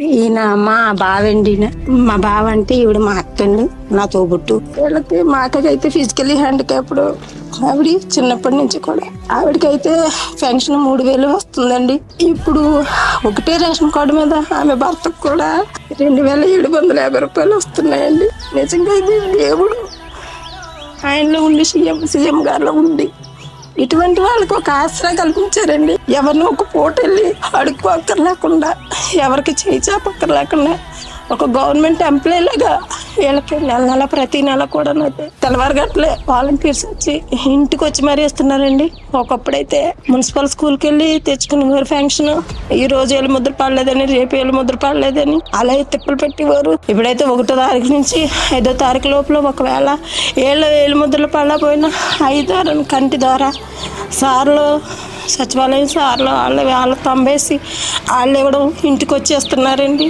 ఈయన మా బావండి మా బావ అంటే ఈవిడ మా అత్తండి నా తోబుట్టు. వీళ్ళకి మా అక్కకైతే ఫిజికలీ హ్యాండిక్యాప్డ్ ఆవిడ చిన్నప్పటి నుంచి కూడా. ఆవిడకైతే పెన్షన్ మూడు వేలు వస్తుందండి. ఇప్పుడు ఒకటే రేషన్ కార్డు మీద ఆమె భర్తకు కూడా రెండు వేల ఏడు వందల యాభై రూపాయలు వస్తున్నాయండి. నిజంగా ఇది దేవుడు. ఆయనలో ఉండి సీఎం సీఎం గారిలో ఉండి ఇటువంటి వాళ్ళకి ఒక ఆసరా కల్పించారండి. ఎవరినో ఒక పూట వెళ్ళి అడుక్కోక్కర్లేకుండా ఎవరికి చేయి చేపక్కర్లేకుండా ఒక గవర్నమెంట్ ఎంప్లాయ్ లాగా వీళ్ళకి నెల నెల ప్రతి నెల కూడా తెల్లవారుగట్లే వాలంటీర్స్ వచ్చి ఇంటికి వచ్చి మరీ ఇస్తున్నారండి ఒకప్పుడైతే మున్సిపల్ స్కూల్కి వెళ్ళి తెచ్చుకునేవారు ఫంక్షన్ ఈ రోజు ఏళ్ళు ముద్ర పడలేదని రేపు ఏళ్ళు ముద్ర పడలేదని అలా తిప్పలు పెట్టేవారు. ఇప్పుడైతే ఒకటో తారీఖు నుంచి ఐదో తారీఖు లోపల ఒకవేళ ఏళ్ళు ఏళ్ళు ముద్రలు పడలేకపోయినా ఐదో కంటి ద్వారా సార్లు సచివాలయం సార్లు వాళ్ళు వాళ్ళ తంబేసి వాళ్ళు ఇవ్వడం ఇంటికి వచ్చేస్తున్నారండి.